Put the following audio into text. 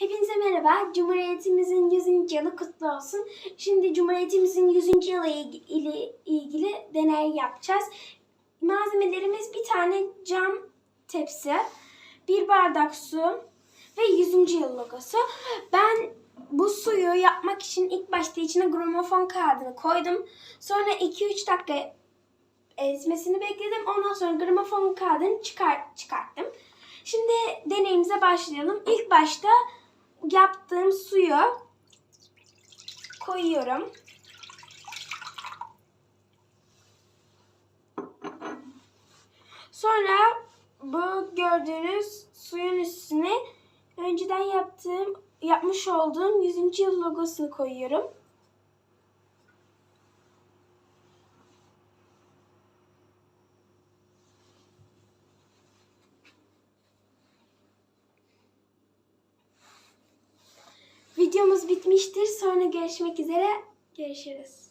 Hepinize merhaba. Cumhuriyetimizin 100. yılı kutlu olsun. Şimdi Cumhuriyetimizin 100. yılı ile ilgili deney yapacağız. Malzemelerimiz bir tane cam tepsi, bir bardak su ve 100. yıl logosu. Ben bu suyu yapmak için ilk başta içine gramofon kağıdını koydum. Sonra 2-3 dakika ezmesini bekledim. Ondan sonra gramofon kağıdını çıkar, çıkarttım. Şimdi deneyimize başlayalım. İlk başta yaptığım suyu koyuyorum. Sonra bu gördüğünüz suyun üstüne önceden yaptığım yapmış olduğum 100. yıl logosunu koyuyorum. Videomuz bitmiştir. Sonra görüşmek üzere. Görüşürüz.